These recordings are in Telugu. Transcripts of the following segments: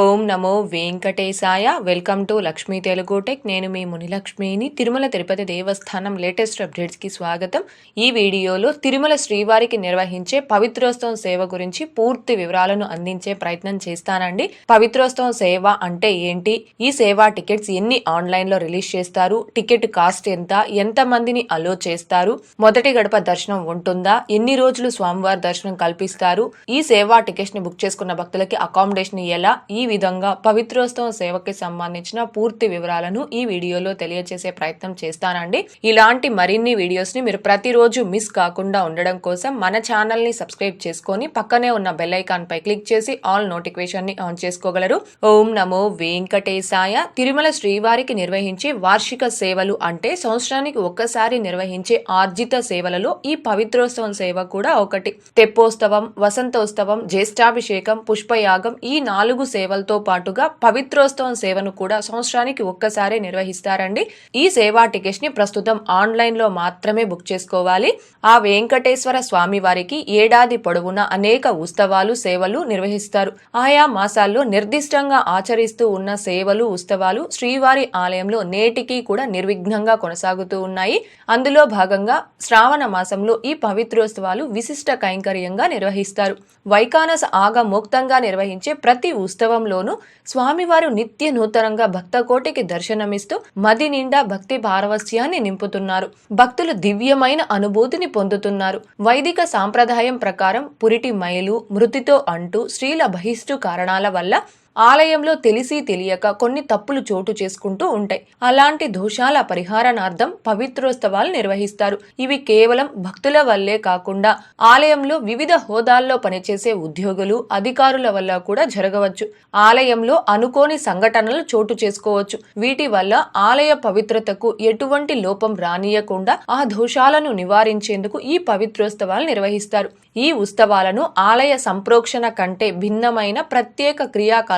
ఓం నమో వెంకటేశాయ. Welcome to Lakshmi Telugu tech. నేను మీ మునిలక్ష్మిని. తిరుమల తిరుపతి దేవస్థానం లేటెస్ట్ అప్డేట్స్కి స్వాగతం. ఈ వీడియోలో తిరుమల శ్రీవారికి నిర్వహించే పవిత్రోత్సవం సేవ గురించి పూర్తి వివరాలను అందించే ప్రయత్నం చేస్తానండి. పవిత్రోత్సవం సేవ అంటే ఏంటి? ఈ సేవా టికెట్స్ ఎన్ని ఆన్లైన్లో రిలీజ్ చేస్తారు? టికెట్ కాస్ట్ ఎంత? ఎంత మందిని అలో చేస్తారు? మొదటి గడప దర్శనం ఉంటుందా? ఎన్ని రోజులు స్వామివారి దర్శనం కల్పిస్తారు? ఈ సేవా టికెట్స్ని బుక్ చేసుకున్న భక్తులకి అకామిడేషన్ ఎలా? ఈ విధంగా పవిత్రోత్సవం సేవకి సంబంధించిన పూర్తి వివరాలను ఈ వీడియోలో తెలియజేసే ప్రయత్నం చేస్తానండి. ఇలాంటి మరిన్ని వీడియోస్ని మీరు ప్రతిరోజు మిస్ కాకుండా ఉండడం కోసం మన ఛానల్ని సబ్స్క్రైబ్ చేసుకొని పక్కనే ఉన్న బెల్ ఐకాన్ పై క్లిక్ చేసి ఆల్ నోటిఫికేషన్ని ఆన్ చేసుకోగలరు. ఓం నమో వెంకటేశాయ. తిరుమల శ్రీవారికి నిర్వహించే వార్షిక సేవలు అంటే సంవత్సరానికి ఒక్కసారి నిర్వహించే ఆర్జిత సేవలలో ఈ పవిత్రోత్సవం సేవ కూడా ఒకటి. తెప్పోత్సవం వసంతోత్సవం జ్యేష్ఠాభిషేకం పుష్పయాగం ఈ నాలుగు సేవలు సేవలతో పాటుగా పవిత్రోత్సవం సేవను కూడా సంవత్సరానికి ఒక్కసారి నిర్వహిస్తారండి. ఈ సేవా టికెట్స్ని ప్రస్తుతం ఆన్లైన్లో మాత్రమే బుక్ చేసుకోవాలి. ఆ వెంకటేశ్వర స్వామి వారికి ఏడాది పొడవునా అనేక ఉత్సవాలు సేవలు నిర్వహిస్తారు. ఆయా మాసాల్లో నిర్దిష్టంగా ఆచరిస్తూ ఉన్న సేవలు ఉత్సవాలు శ్రీవారి ఆలయంలో నేటికి కూడా నిర్విఘ్నంగా కొనసాగుతూ ఉన్నాయి. అందులో భాగంగా శ్రావణ మాసంలో ఈ పవిత్రోత్సవాలు విశిష్ట కైంకర్యంగా నిర్వహిస్తారు. వైకానస ఆగ ముక్తంగా నిర్వహించే ప్రతి ఉత్సవంలోనూ స్వామివారు నిత్య నూతనంగా భక్త కోటికి దర్శనమిస్తూ మది నిండా భక్తి పారవస్యాన్ని నింపుతున్నారు. భక్తులు దివ్యమైన అనుభూతిని పొందుతున్నారు. వైదిక సాంప్రదాయం ప్రకారం పురిటి మైలు మృతితో అంటూ స్త్రీల బహిష్టు కారణాల వల్ల ఆలయంలో తెలిసి తెలియక కొన్ని తప్పులు చోటు చేసుకుంటూ ఉంటాయి. అలాంటి దోషాల పరిహారార్థం పవిత్రోత్సవాలు నిర్వహిస్తారు. ఇవి కేవలం భక్తుల వల్లే కాకుండా ఆలయంలో వివిధ హోదాల్లో పనిచేసే ఉద్యోగులు అధికారుల వల్ల కూడా జరగవచ్చు. ఆలయంలో అనుకోని సంఘటనలు చోటు చేసుకోవచ్చు. వీటి వల్ల ఆలయ పవిత్రతకు ఎటువంటి లోపం రానియకుండా ఆ దోషాలను నివారించేందుకు ఈ పవిత్రోత్సవాలు నిర్వహిస్తారు. ఈ ఉత్సవాలను ఆలయ సంప్రోక్షణ కంటే భిన్నమైన ప్రత్యేక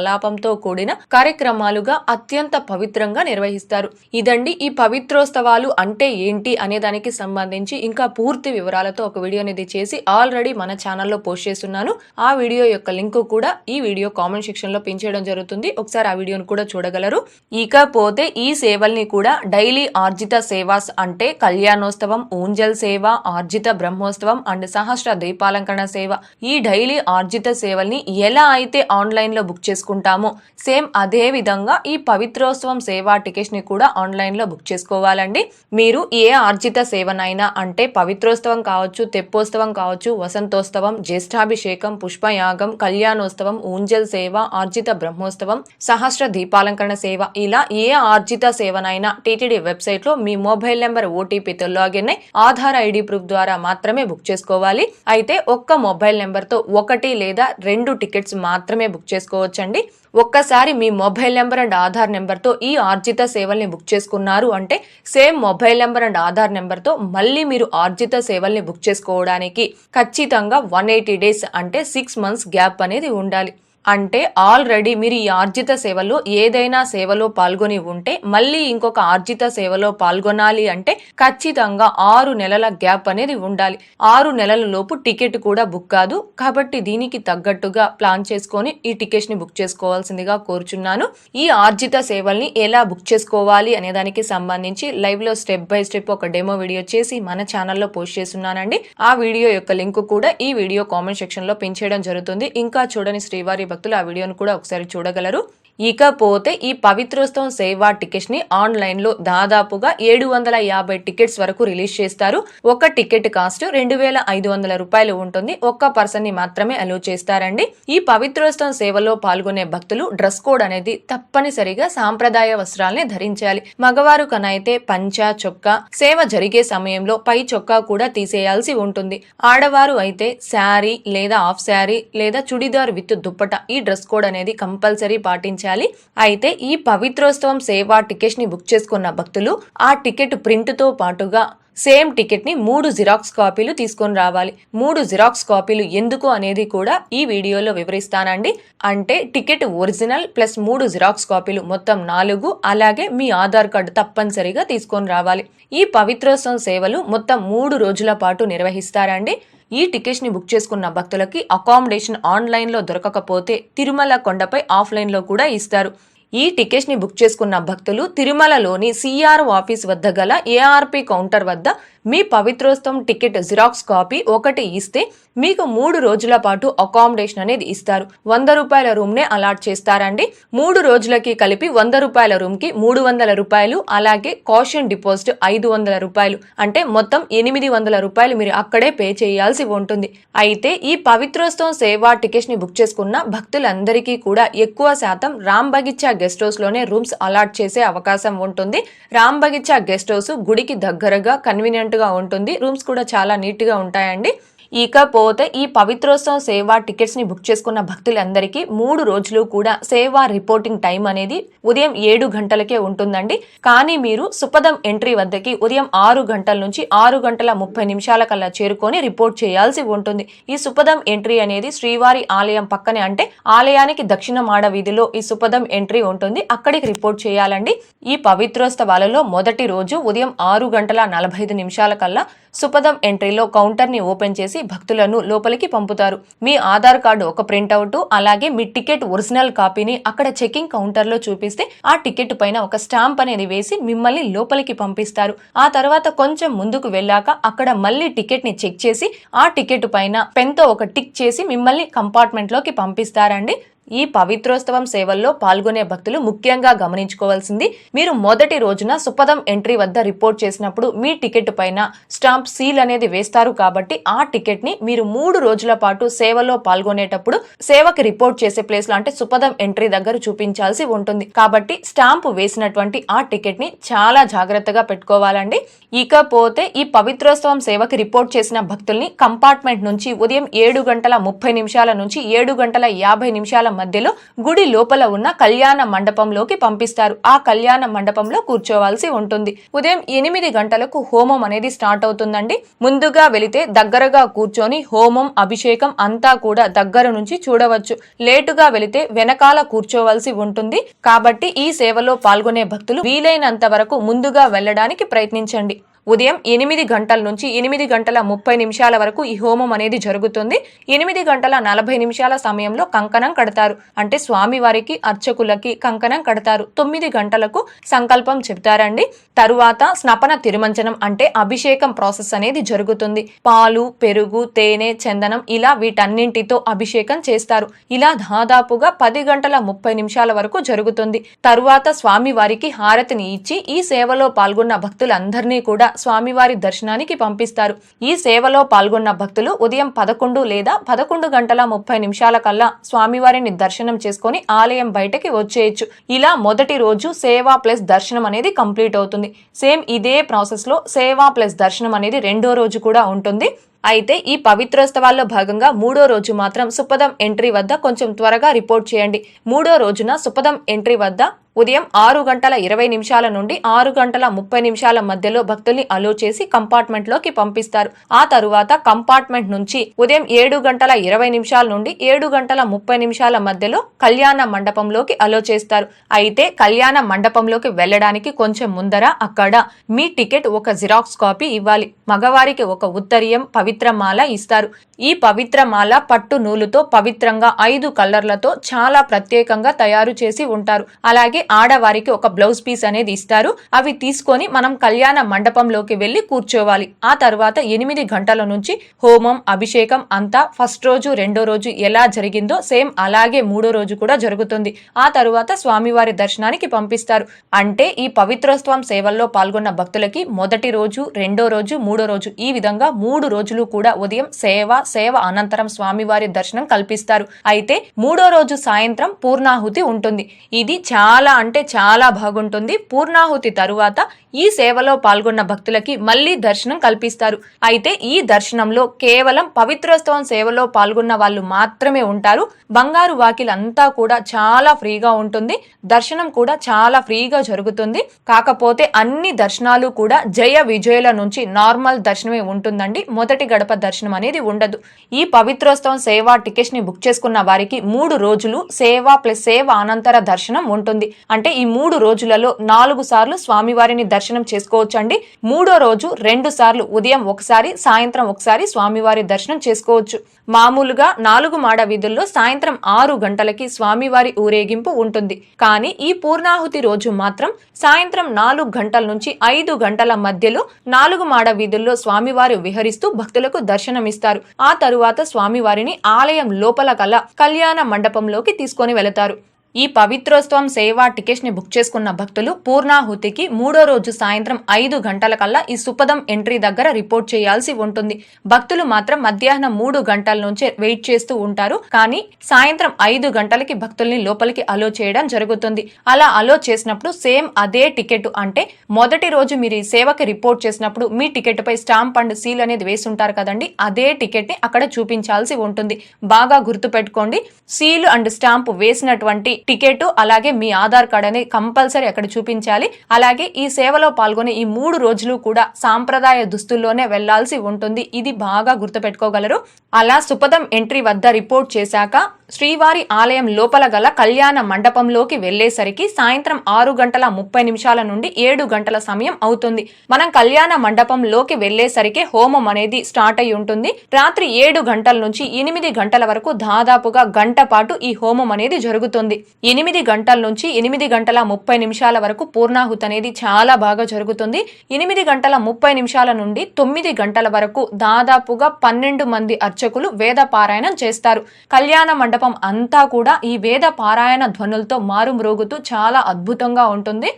కలాపంతో కూడిన కార్యక్రమాలుగా అత్యంత పవిత్రంగా నిర్వహిస్తారు. ఇదండి ఈ పవిత్రోత్సవాలు అంటే ఏంటి అనే దానికి సంబంధించి ఇంకా పూర్తి వివరాలతో ఒక వీడియో అనేది చేసి ఆల్రెడీ మన ఛానల్లో పోస్ట్ చేస్తున్నాను. ఆ వీడియో యొక్క లింక్ కూడా ఈ వీడియో కామెంట్ సెక్షన్లో పిన్ చేయడం జరుగుతుంది. ఒకసారి ఆ వీడియోను కూడా చూడగలరు. ఇకపోతే ఈ సేవల్ని కూడా డైలీ ఆర్జిత సేవాస్ అంటే కళ్యాణోత్సవం ఊంజల్ సేవ ఆర్జిత బ్రహ్మోత్సవం అండ్ సహస్ర దీపాలంకరణ సేవ. ఈ డైలీ ఆర్జిత సేవల్ని ఎలా అయితే ఆన్లైన్లో బుక్ చేసుకుంటాము. సేమ్ అదే విధంగా ఈ పవిత్రోత్సవం సేవా టికెట్స్ని కూడా ఆన్లైన్లో బుక్ చేసుకోవాలండి. మీరు ఏ ఆర్జిత సేవనైనా అంటే పవిత్రోత్సవం కావచ్చు తెప్పోత్సవం కావచ్చు వసంతోత్సవం జ్యేష్ఠాభిషేకం పుష్పయాగం కళ్యాణోత్సవం ఊంజల్ సేవ ఆర్జిత బ్రహ్మోత్సవం సహస్ర దీపాలంకరణ సేవ ఇలా ఏ ఆర్జిత సేవనైనా టీటీడీ వెబ్సైట్లో మీ మొబైల్ నెంబర్ ఓటీపీతో లాగిన్ అయి ఆధార్ ఐడి ప్రూఫ్ ద్వారా మాత్రమే బుక్ చేసుకోవాలి. అయితే ఒక్క మొబైల్ నెంబర్తో ఒకటి లేదా రెండు టికెట్స్ మాత్రమే బుక్ చేసుకోవచ్చండి. ఒక్కసారి మీ మొబైల్ నెంబర్ అండ్ ఆధార్ నెంబర్తో ఈ ఆర్జిత సేవల్ని బుక్ చేసుకున్నారు అంటే same mobile number and Aadhaar నెంబర్తో మళ్ళీ మీరు ఆర్జిత సేవల్ని బుక్ చేసుకోవడానికి ఖచ్చితంగా వన్ ఎయిటీ డేస్ అంటే సిక్స్ మంత్స్ గ్యాప్ అనేది ఉండాలి. అంటే ఆల్రెడీ మీరు ఈ ఆర్జిత సేవలో ఏదైనా సేవలో పాల్గొని ఉంటే మళ్ళీ ఇంకొక ఆర్జిత సేవలో పాల్గొనాలి అంటే ఖచ్చితంగా ఆరు నెలల గ్యాప్ అనేది ఉండాలి. ఆరు నెలల లోపు టికెట్ కూడా బుక్ కాదు. కాబట్టి దీనికి తగ్గట్టుగా ప్లాన్ చేసుకొని ఈ టికెట్స్ని బుక్ చేసుకోవాల్సిందిగా కోరుచున్నాను. ఈ ఆర్జిత సేవల్ని ఎలా బుక్ చేసుకోవాలి అనే దానికి సంబంధించి లైవ్లో స్టెప్ బై స్టెప్ ఒక డెమో వీడియో చేసి మన ఛానల్లో పోస్ట్ చేస్తున్నానండి. ఆ వీడియో యొక్క లింక్ కూడా ఈ వీడియో కామెంట్ సెక్షన్లో పెంచేయడం జరుగుతుంది. ఇంకా చూడని శ్రీవారి భక్తులు ఆ వీడియోను కూడా ఒకసారి చూడగలరు. ఇకపోతే ఈ పవిత్రోత్సవం సేవా టికెట్స్ని ఆన్లైన్లో దాదాపుగా ఏడు వందల యాభై టికెట్స్ వరకు రిలీజ్ చేస్తారు. ఒక టికెట్ కాస్ట్ రెండు వేల ఐదు వందల రూపాయలు ఉంటుంది. ఒక్క పర్సన్ని మాత్రమే అలో చేస్తారండి. ఈ పవిత్రోత్సవం సేవలో పాల్గొనే భక్తులు డ్రెస్ కోడ్ అనేది తప్పనిసరిగా సాంప్రదాయ వస్త్రాల్ని ధరించాలి. మగవారు కనైతే పంచా చొక్కా సేవ జరిగే సమయంలో పై చొక్కా కూడా తీసేయాల్సి ఉంటుంది. ఆడవారు అయితే శారీ లేదా హాఫ్ శారీ లేదా చుడిదార్ విత్ దుప్పట ఈ డ్రెస్ కోడ్ అనేది కంపల్సరీ పాటించాలి. అయితే ఈ పవిత్రోత్సవం సేవా టికెట్స్ని బుక్ చేసుకున్న భక్తులు ఆ టికెట్ ప్రింట్తో పాటుగా సేమ్ టికెట్ని మూడు జిరాక్స్ కాపీలు తీసుకొని రావాలి. మూడు జిరాక్స్ కాపీలు ఎందుకు అనేది కూడా ఈ వీడియోలో వివరిస్తానండి. అంటే టికెట్ ఒరిజినల్ ప్లస్ మూడు జిరాక్స్ కాపీలు మొత్తం నాలుగు అలాగే మీ ఆధార్ కార్డు తప్పనిసరిగా తీసుకొని రావాలి. ఈ పవిత్రోత్సవం సేవలు మొత్తం మూడు రోజుల పాటు నిర్వహిస్తారండి. ఈ టికెట్స్ని బుక్ చేసుకున్న భక్తులకి అకామిడేషన్ ఆన్లైన్లో దొరకకపోతే తిరుమల కొండపై ఆఫ్లైన్లో కూడా ఇస్తారు. ఈ టికెట్స్ని బుక్ చేసుకున్న భక్తులు తిరుమలలోని సిఆర్ఓ ఆఫీస్ వద్ద గల ఏఆర్పి కౌంటర్ వద్ద మీ పవిత్రోత్సవం టికెట్ జిరాక్స్ కాపీ ఒకటి ఇస్తే మీకు మూడు రోజుల పాటు అకామిడేషన్ అనేది ఇస్తారు. వంద రూపాయల రూమ్ నే అలాట్ చేస్తారండి. మూడు రోజులకి కలిపి వంద రూపాయల రూమ్కి మూడు వందల రూపాయలు అలాగే కాషన్ డిపాజిట్ ఐదు వందల రూపాయలు. అంటే మొత్తం ఎనిమిది వందల రూపాయలు మీరు అక్కడే పే చేయాల్సి ఉంటుంది. అయితే ఈ పవిత్రోత్సవం సేవా టికెట్స్ని బుక్ చేసుకున్న భక్తులందరికీ కూడా ఎక్కువ శాతం రామ్ బగిచ్చా గెస్ట్ హౌస్లోనే రూమ్స్ అలాట్ చేసే అవకాశం ఉంటుంది. రామ్ బగిచ్చా గెస్ట్ హౌస్ గుడికి దగ్గరగా కన్వీనియంట్ గా ఉంటుంది. రూమ్స్ కూడా చాలా నీట్గా ఉంటాయండి. ఇకపోతే ఈ పవిత్రోత్సవం సేవా టికెట్స్ని బుక్ చేసుకున్న భక్తులందరికీ మూడు రోజులు కూడా సేవా రిపోర్టింగ్ టైం అనేది ఉదయం ఏడు గంటలకే ఉంటుందండి. కానీ మీరు సుపదం ఎంట్రీ వద్దకి ఉదయం ఆరు గంటల నుంచి ఆరు గంటల ముప్పై నిమిషాల కల్లా చేరుకొని రిపోర్ట్ చేయాల్సి ఉంటుంది. ఈ సుపదం ఎంట్రీ అనేది శ్రీవారి ఆలయం పక్కనే అంటే ఆలయానికి దక్షిణ మాడ వీధిలో ఈ సుపదం ఎంట్రీ ఉంటుంది. అక్కడికి రిపోర్ట్ చేయాలండి. ఈ పవిత్రోత్సవాలలో మొదటి రోజు ఉదయం ఆరు గంటల నలభై ఐదు నిమిషాల కల్లా సుపదం ఎంట్రీలో కౌంటర్ని ఓపెన్ చేసి భక్తులను లోపలికి పంపుతారు. మీ ఆధార్ కార్డు ఒక ప్రింట్అవుట్ అలాగే మీ టికెట్ ఒరిజినల్ కాపీని అక్కడ చెకింగ్ కౌంటర్లో చూపిస్తే ఆ టికెట్ పైన ఒక స్టాంప్ అనేది వేసి మిమ్మల్ని లోపలికి పంపిస్తారు. ఆ తర్వాత కొంచెం ముందుకు వెళ్ళాక అక్కడ మళ్ళీ టికెట్ని చెక్ చేసి ఆ టికెట్ పైన పెన్తో ఒక టిక్ చేసి మిమ్మల్ని కంపార్ట్మెంట్లోకి పంపిస్తారండి. ఈ పవిత్రోత్సవం సేవల్లో పాల్గొనే భక్తులు ముఖ్యంగా గమనించుకోవాల్సింది మీరు మొదటి రోజున సుపదం ఎంట్రీ వద్ద రిపోర్ట్ చేసినప్పుడు మీ టికెట్ పైన స్టాంప్ సీల్ అనేది వేస్తారు కాబట్టి ఆ టికెట్ని మీరు మూడు రోజుల పాటు సేవలో పాల్గొనేటప్పుడు సేవకి రిపోర్ట్ చేసే ప్లేస్లో అంటే సుపదం ఎంట్రీ దగ్గర చూపించాల్సి ఉంటుంది. కాబట్టి స్టాంప్ వేసినటువంటి ఆ టికెట్ని చాలా జాగ్రత్తగా పెట్టుకోవాలండి. ఇకపోతే ఈ పవిత్రోత్సవం సేవకి రిపోర్ట్ చేసిన భక్తుల్ని కంపార్ట్మెంట్ నుంచి ఉదయం ఏడు గంటల ముప్పై నిమిషాల నుంచి ఏడు గంటల యాభై నిమిషాల మధ్యలో గుడి లోపల ఉన్న కళ్యాణ మండపంలోకి పంపిస్తారు. ఆ కళ్యాణ మండపంలో కూర్చోవాల్సి ఉంటుంది. ఉదయం ఎనిమిది గంటలకు హోమం అనేది స్టార్ట్ అవుతుందండి. ముందుగా వెళితే దగ్గరగా కూర్చొని హోమం అభిషేకం అంతా కూడా దగ్గర నుంచి చూడవచ్చు. లేటుగా వెళితే వెనకాల కూర్చోవలసి ఉంటుంది. కాబట్టి ఈ సేవలో పాల్గొనే భక్తులు వీలైనంత వరకు ముందుగా వెళ్ళడానికి ప్రయత్నించండి. ఉదయం ఎనిమిది గంటల నుంచి ఎనిమిది గంటల ముప్పై నిమిషాల వరకు ఈ హోమం అనేది జరుగుతుంది. ఎనిమిది గంటల నలభై నిమిషాల సమయంలో కంకణం కడతారు. అంటే స్వామివారికి అర్చకులకి కంకణం కడతారు. తొమ్మిది గంటలకు సంకల్పం చెప్తారండి. తరువాత స్నపన తిరుమంచనం అంటే అభిషేకం ప్రాసెస్ అనేది జరుగుతుంది. పాలు పెరుగు తేనె చందనం ఇలా వీటన్నింటితో అభిషేకం చేస్తారు. ఇలా దాదాపుగా పది గంటల ముప్పై నిమిషాల వరకు జరుగుతుంది. తరువాత స్వామివారికి హారతిని ఇచ్చి ఈ సేవలో పాల్గొన్న భక్తులందరినీ కూడా స్వామివారి దర్శనానికి పంపిస్తారు. ఈ సేవలో పాల్గొన్న భక్తులు ఉదయం పదకొండు లేదా పదకొండు గంటల ముప్పై నిమిషాల కల్లా స్వామివారిని దర్శనం చేసుకుని ఆలయం బయటకి వచ్చేయచ్చు. ఇలా మొదటి రోజు సేవ ప్లస్ దర్శనం అనేది కంప్లీట్ అవుతుంది. సేమ్ ఇదే ప్రాసెస్లో సేవ ప్లస్ దర్శనం అనేది రెండో రోజు కూడా ఉంటుంది. అయితే ఈ పవిత్రోత్సవాల్లో భాగంగా మూడో రోజు మాత్రం సుపదం ఎంట్రీ వద్ద కొంచెం త్వరగా రిపోర్ట్ చేయండి. మూడో రోజున సుపదం ఎంట్రీ వద్ద ఉదయం ఆరు గంటల ఇరవై నిమిషాల నుండి ఆరు గంటల ముప్పై నిమిషాల మధ్యలో భక్తుల్ని అలో చేసి కంపార్ట్మెంట్లోకి పంపిస్తారు. ఆ తరువాత కంపార్ట్మెంట్ నుంచి ఉదయం ఏడు గంటల ఇరవై నిమిషాల నుండి ఏడు గంటల ముప్పై నిమిషాల మధ్యలో కళ్యాణ మండపంలోకి అలో చేస్తారు. అయితే కళ్యాణ మండపంలోకి వెళ్ళడానికి కొంచెం ముందర అక్కడ మీ టికెట్ ఒక జిరాక్స్ కాపీ ఇవ్వాలి. మగవారికి ఒక ఉత్తరీయం పవిత్రమాల ఇస్తారు. ఈ పవిత్రమాల పట్టు నూలుతో పవిత్రంగా ఐదు కలర్లతో చాలా ప్రత్యేకంగా తయారు చేసి ఉంటారు. అలాగే ఆడవారికి ఒక బ్లౌజ్ పీస్ అనేది ఇస్తారు. అవి తీసుకొని మనం కళ్యాణ మండపంలోకి వెళ్ళి కూర్చోవాలి. ఆ తర్వాత ఎనిమిది గంటల నుంచి హోమం అభిషేకం అంతా ఫస్ట్ రోజు రెండో రోజు ఎలా జరిగిందో సేమ్ అలాగే మూడో రోజు కూడా జరుగుతుంది. ఆ తరువాత స్వామివారి దర్శనానికి పంపిస్తారు. అంటే ఈ పవిత్రోత్సవం సేవల్లో పాల్గొన్న భక్తులకి మొదటి రోజు రెండో రోజు మూడో రోజు ఈ విధంగా మూడు రోజులు కూడా ఉదయం సేవ సేవ అనంతరం స్వామివారి దర్శనం కల్పిస్తారు. అయితే మూడో రోజు సాయంత్రం పూర్ణాహుతి ఉంటుంది. ఇది చాలా అంటే చాలా బాగుంటుంది. పూర్ణాహుతి తరువాత ఈ సేవలో పాల్గొన్న భక్తులకి మళ్ళీ దర్శనం కల్పిస్తారు. అయితే ఈ దర్శనంలో కేవలం పవిత్రోత్సవం సేవలో పాల్గొన్న వాళ్ళు మాత్రమే ఉంటారు. బంగారు వాకిల్ అంతా కూడా చాలా ఫ్రీగా ఉంటుంది. దర్శనం కూడా చాలా ఫ్రీగా జరుగుతుంది. కాకపోతే అన్ని దర్శనాలు కూడా జయ విజయుల నుంచి నార్మల్ దర్శనమే ఉంటుందండి. మొదటి గడప దర్శనం అనేది ఉండదు. ఈ పవిత్రోత్సవం సేవా టికెట్స్ని బుక్ చేసుకున్న వారికి మూడు రోజులు సేవ ప్లస్ సేవ అనంతర దర్శనం ఉంటుంది. అంటే ఈ మూడు రోజులలో నాలుగు సార్లు స్వామివారిని దర్శనం చేసుకోవచ్చండి. మూడో రోజు రెండు సార్లు ఉదయం ఒకసారి సాయంత్రం ఒకసారి స్వామివారి దర్శనం చేసుకోవచ్చు. మామూలుగా నాలుగు మాడ వీధుల్లో సాయంత్రం ఆరు గంటలకి స్వామివారి ఊరేగింపు ఉంటుంది. కానీ ఈ పూర్ణాహుతి రోజు మాత్రం సాయంత్రం నాలుగు గంటల నుంచి ఐదు గంటల మధ్యలో నాలుగు మాడ వీధుల్లో స్వామివారు విహరిస్తూ భక్తులకు దర్శనమిస్తారు. ఆ తరువాత స్వామివారిని ఆలయం లోపల కల కళ్యాణ మండపంలోకి తీసుకొని వెళతారు. ఈ పవిత్రోత్సవం సేవా టికెట్స్ని బుక్ చేసుకున్న భక్తులు పూర్ణాహుతికి మూడో రోజు సాయంత్రం ఐదు గంటల కల్లా ఈ సుపదం ఎంట్రీ దగ్గర రిపోర్ట్ చేయాల్సి ఉంటుంది. భక్తులు మాత్రం మధ్యాహ్నం మూడు గంటల నుంచే వెయిట్ చేస్తూ ఉంటారు. కానీ సాయంత్రం ఐదు గంటలకి భక్తుల్ని లోపలికి అలో చేయడం జరుగుతుంది. అలా అలో చేసినప్పుడు సేమ్ అదే టికెట్ అంటే మొదటి రోజు మీరు ఈ సేవకి రిపోర్ట్ చేసినప్పుడు మీ టికెట్ పై స్టాంప్ అండ్ సీల్ అనేది వేసుంటారు కదండి. అదే టికెట్ని అక్కడ చూపించాల్సి ఉంటుంది. బాగా గుర్తుపెట్టుకోండి. సీల్ అండ్ స్టాంప్ వేసినటువంటి టికెట్ అలాగే మీ ఆధార్ కార్డ్ అనేది కంపల్సరీ అక్కడ చూపించాలి. అలాగే ఈ సేవలో పాల్గొనే ఈ మూడు రోజులు కూడా సాంప్రదాయ దుస్తుల్లోనే వెళ్ళాల్సి ఉంటుంది. ఇది బాగా గుర్తుపెట్టుకోగలరు. అలా సుపదం ఎంట్రీ వద్ద రిపోర్ట్ చేశాక శ్రీవారి ఆలయం లోపల గల కళ్యాణ మండపంలోకి వెళ్ళేసరికి సాయంత్రం ఆరు గంటల ముప్పై నిమిషాల నుండి ఏడు గంటల సమయం అవుతుంది. మనం కళ్యాణ మండపంలోకి వెళ్ళేసరికి హోమం అనేది స్టార్ట్ అయి ఉంటుంది. రాత్రి ఏడు గంటల నుంచి ఎనిమిది గంటల వరకు దాదాపుగా గంట పాటు ఈ హోమం అనేది జరుగుతుంది. ఎనిమిది గంటల నుంచి ఎనిమిది గంటల ముప్పై నిమిషాల వరకు పూర్ణాహుతి అనేది చాలా బాగా జరుగుతుంది. ఎనిమిది గంటల ముప్పై నిమిషాల నుండి తొమ్మిది గంటల వరకు దాదాపుగా పన్నెండు మంది అర్చకులు వేద పారాయణం చేస్తారు. కళ్యాణ మండపం అంతా కూడా ఈ వేద పారాయణ ధ్వనులతో మారుమ్రోగుతూ చాలా అద్భుతంగా ఉంటుంది.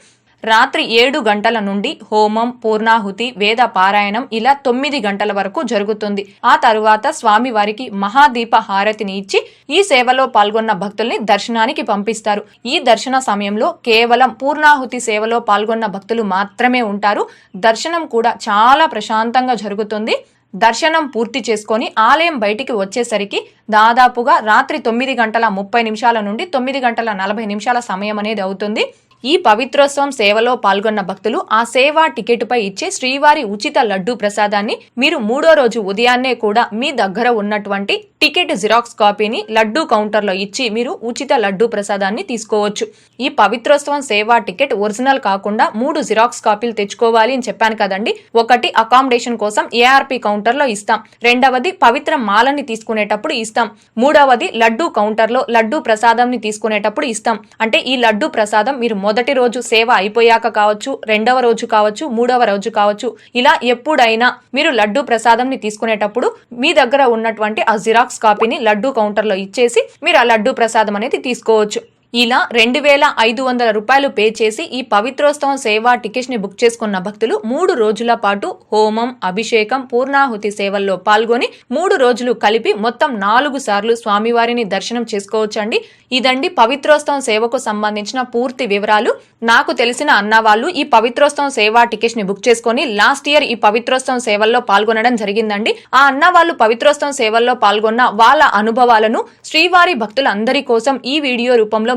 రాత్రి ఏడు గంటల నుండి హోమం పూర్ణాహుతి వేద పారాయణం ఇలా తొమ్మిది గంటల వరకు జరుగుతుంది. ఆ తరువాత స్వామి వారికి మహాదీప హారతిని ఇచ్చి ఈ సేవలో పాల్గొన్న భక్తుల్ని దర్శనానికి పంపిస్తారు. ఈ దర్శన సమయంలో కేవలం పూర్ణాహుతి సేవలో పాల్గొన్న భక్తులు మాత్రమే ఉంటారు. దర్శనం కూడా చాలా ప్రశాంతంగా జరుగుతుంది. దర్శనం పూర్తి చేసుకొని ఆలయం బయటికి వచ్చేసరికి దాదాపుగా రాత్రి తొమ్మిది గంటల ముప్పై నిమిషాల నుండి తొమ్మిది గంటల నలభై నిమిషాల సమయం అనేది అవుతుంది. ఈ పవిత్రోత్సవం సేవలో పాల్గొన్న భక్తులు ఆ సేవా టికెట్పై ఇచ్చే శ్రీవారి ఉచిత లడ్డూ ప్రసాదాన్ని మీరు మూడో రోజు ఉదయాన్నే కూడా మీ దగ్గర ఉన్నటువంటి టికెట్ జిరాక్స్ కాపీని లడ్డూ కౌంటర్లో ఇచ్చి మీరు ఉచిత లడ్డూ ప్రసాదాన్ని తీసుకోవచ్చు. ఈ పవిత్రోత్సవం సేవా టికెట్ ఒరిజినల్ కాకుండా మూడు జిరాక్స్ కాపీలు తెచ్చుకోవాలి అని చెప్పాను కదండి. ఒకటి అకామిడేషన్ కోసం ఏఆర్పి కౌంటర్లో ఇస్తాం. రెండవది పవిత్ర మాలని తీసుకునేటప్పుడు ఇస్తాం. మూడవది లడ్డూ కౌంటర్లో లడ్డూ ప్రసాదంని తీసుకునేటప్పుడు ఇస్తాం. అంటే ఈ లడ్డూ ప్రసాదం మీరు మొదటి రోజు సేవ అయిపోయాక కావచ్చు రెండవ రోజు కావచ్చు మూడవ రోజు కావచ్చు ఇలా ఎప్పుడైనా మీరు లడ్డూ ప్రసాదంని తీసుకునేటప్పుడు మీ దగ్గర ఉన్నటువంటి ఆ జిరాక్స్ కాపీని లడ్డూ కౌంటర్లో ఇచ్చేసి మీరు ఆ లడ్డూ ప్రసాదం అనేది తీసుకోవచ్చు. ఇలా రెండు వేల ఐదు వందల రూపాయలు పే చేసి ఈ పవిత్రోత్సవం సేవా టికెట్ని బుక్ చేసుకున్న భక్తులు మూడు రోజుల పాటు హోమం అభిషేకం పూర్ణాహుతి సేవల్లో పాల్గొని మూడు రోజులు కలిపి మొత్తం నాలుగు సార్లు స్వామివారిని దర్శనం చేసుకోవచ్చండి. ఇదండి పవిత్రోత్సవం సేవకు సంబంధించిన పూర్తి వివరాలు. నాకు తెలిసిన అన్న వాళ్ళు ఈ పవిత్రోత్సవం సేవా టికెట్ని బుక్ చేసుకొని లాస్ట్ ఇయర్ ఈ పవిత్రోత్సవం సేవల్లో పాల్గొనడం జరిగిందండి. ఆ అన్న వాళ్ళు పవిత్రోత్సవం సేవల్లో పాల్గొన్న వాళ్ళ అనుభవాలను శ్రీవారి భక్తులందరి కోసం ఈ వీడియో రూపంలో